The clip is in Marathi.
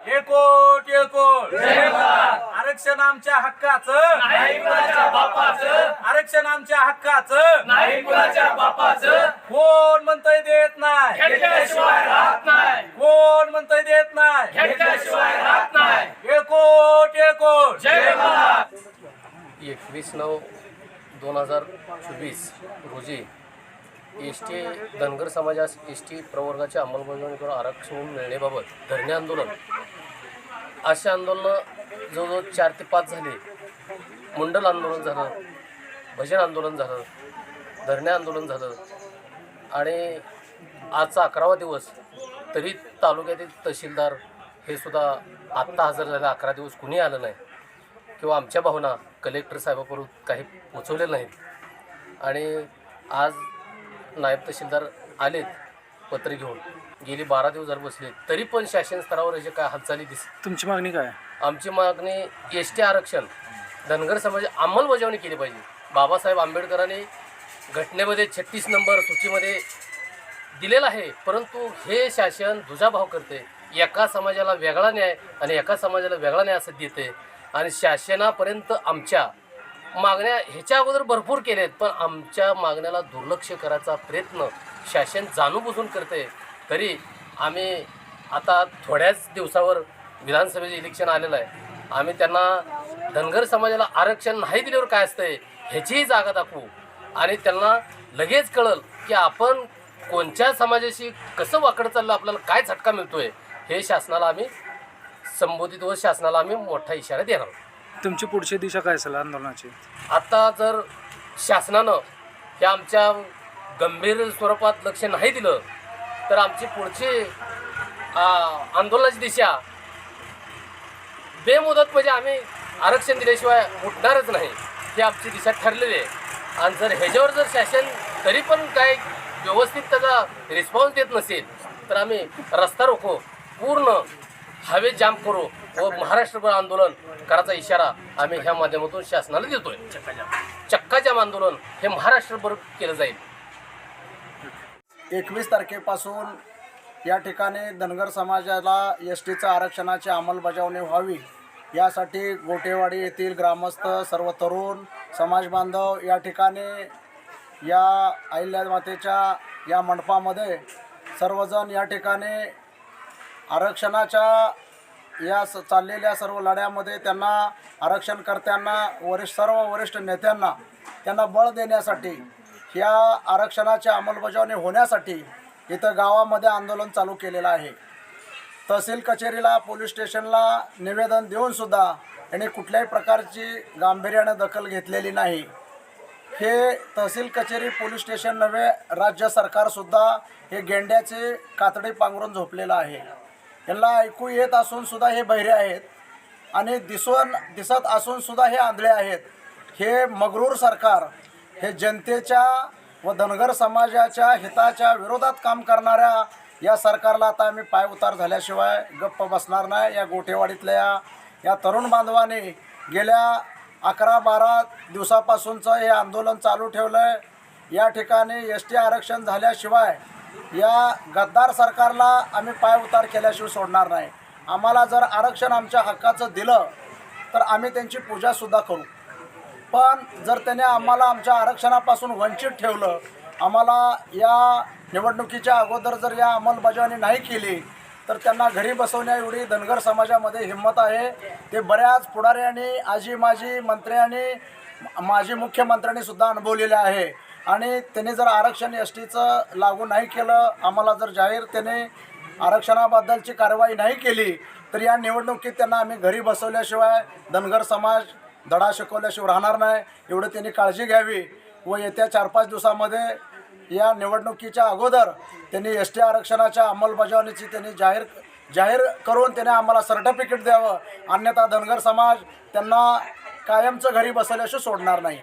एकोट एकोट आरक्षण आमच्या हक्काचं. नाही कुणाच्या बापाचं. आरक्षण आमच्या हक्काचं. नाही कुणाच्या बापाचं. कोण म्हणतंय देत नाही? घेतल्याशिवाय राहत नाही. कोण म्हणतंय देत नाही? घेतल्याशिवाय राहत नाही. एकोट एकोट जय महाराज एकवीस नऊ दोन हजार चोवीस रोजी एस टी धनगर समाजास एस टी प्रवर्गाच्या अंमलबजावणी करून आरक्षण मिळण्याबाबत धरणे आंदोलन. असे आंदोलनं जवळजवळ चार ते पाच झाले. मुंडल आंदोलन झालं भजन आंदोलन झालं धरणे आंदोलन झालं आणि आजचा अकरावा दिवस तरी तालुक्यातील तहसीलदार हे सुद्धा आत्ता हजर झाले. अकरा दिवस कुणी आलं नाही किंवा आमच्या भावना कलेक्टर साहेबापर्यंत काही पोचवलेल्या नाहीत. आणि आज नायब तहसीलदार आलेत पत्र घेऊन. गेली बारा दिवस झाले बसले तरी पण शासन स्तरावर याच्या काय हालचाली दिस तुमची मागणी काय? आमची मागणी एस टी आरक्षण. धनगर समाज अंमलबजावणी केली पाहिजे. बाबासाहेब आंबेडकरांनी घटनेमध्ये छत्तीस नंबर सूचीमध्ये दिलेलं आहे परंतु हे शासन दुजाभाव करते. एका समाजाला वेगळा न्याय आणि एका समाजाला वेगळा न्याय असं देते. आणि शासनापर्यंत आमच्या मागण्या ह्याच्या अगोदर भरपूर केल्या आहेत पण आमच्या मागण्याला दुर्लक्ष करायचा प्रयत्न शासन जाणूनबुजून करते तरी आम्ही आता थोड्याच दिवसावर विधानसभेचे इलेक्शन आलेलं आहे. आम्ही त्यांना धनगर समाजाला आरक्षण नाही दिल्यावर काय असतंय ह्याचीही जागा दाखवू. आणि त्यांना लगेच कळल की आपण कोणत्या समाजाशी कसं वाकडं चाललं आपल्याला काय झटका मिळतोय हे शासनाला आम्ही संबोधित व शासनाला आम्ही मोठा इशारा देणार आहोत. तुमची पुढची दिशा काय असेल आंदोलनाची? आता जर शासनानं हे आमच्या गंभीर स्वरूपात लक्ष नाही दिलं तर आमची पुढची आ, आंदोलनाची दिशा बेमुदत म्हणजे आम्ही आरक्षण दिल्याशिवाय उठणारच नाही. ही आमची दिशा ठरलेली आहे. आणि जर ह्याच्यावर जर शासन तरी पण काय व्यवस्थित त्याचा रिस्पॉन्स देत नसेल तर आम्ही रस्ता रोको पूर्ण हवे जाम करू. व महाराष्ट्रभर आंदोलन करायचा इशारा आम्ही ह्या माध्यमातून शासनाला देतोय. चक्काजाम आंदोलन हे महाराष्ट्रभर केलं जाईल. एकवीस तारखेपासून या ठिकाणी धनगर समाजाला एस टीचा आरक्षणाची अंमलबजावणी व्हावी यासाठी गोटेवाडी येथील ग्रामस्थ सर्व तरुण समाज बांधव या ठिकाणी या अहिल्या मातेच्या या मंडपामध्ये सर्वजण या ठिकाणी आरक्षणाच्या या स चाललेल्या सर्व लढ्यामध्ये त्यांना आरक्षणकर्त्यांना वरिष्ठ सर्व वरिष्ठ नेत्यांना त्यांना बळ देण्यासाठी या आरक्षणाची अंमलबजावणी होण्यासाठी इथं गावामध्ये आंदोलन चालू केलेलं आहे. तहसील कचेरीला पोलीस स्टेशनला निवेदन देऊनसुद्धा यांनी कुठल्याही प्रकारची गांभीर्यानं दखल घेतलेली नाही. हे तहसील कचेरी पोलीस स्टेशन नव्हे राज्य सरकारसुद्धा हे गेंड्याचे कातडी पांघरून झोपलेलं आहे. यांना ऐकू येत असून सुद्धा हे बहिरे आहेत. आणि दिसून दिसत असून सुद्धा हे आंधळे आहेत. हे मगरूर सरकार हे जनतेच्या व धनगर समाजाच्या हिताच्या विरोधात काम करणाऱ्या या सरकारला आता आम्ही पायउतार झाल्याशिवाय गप्प बसणार नाही. या गोठेवाडीतल्या या तरुण बांधवाने गेल्या अकरा बारा दिवसापासूनचं हे आंदोलन चालू ठेवलं आहे या ठिकाणी एस टी आरक्षण झाल्याशिवाय या गद्दार सरकारला आम्ही पायउतार केल्याशिवाय सोडणार नाही. आम्हाला जर आरक्षण आमच्या हक्काचं दिलं तर आम्ही त्यांची पूजासुद्धा करू. पण जर त्याने आम्हाला आमच्या आरक्षणापासून वंचित ठेवलं आम्हाला या निवडणुकीच्या अगोदर जर या अंमलबजावणी नाही केली तर त्यांना घरी बसवण्या एवढी धनगर समाजामध्ये हिंमत आहे. ते बऱ्याच पुढाऱ्यांनी आजी माजी मंत्र्यांनी माजी मुख्यमंत्र्यांनीसुद्धा अनुभवलेले आहे. आणि त्यांनी जर आरक्षण एस टीचं लागू नाही केलं आम्हाला जर जाहीर त्याने आरक्षणाबद्दलची कारवाई नाही केली तर या निवडणुकीत त्यांना आम्ही घरी बसवल्याशिवाय धनगर समाज धडा शिकवल्याशिवाय राहणार नाही एवढं त्यांनी काळजी घ्यावी व येत्या चार पाच दिवसामध्ये या निवडणुकीच्या अगोदर त्यांनी एस टी आरक्षणाच्या अंमलबजावणीची त्यांनी जाहीर जाहीर करून त्याने आम्हाला सर्टिफिकेट द्यावं अन्यथा धनगर समाज त्यांना कायमचं घरी बसवल्याशिवाय सोडणार नाही.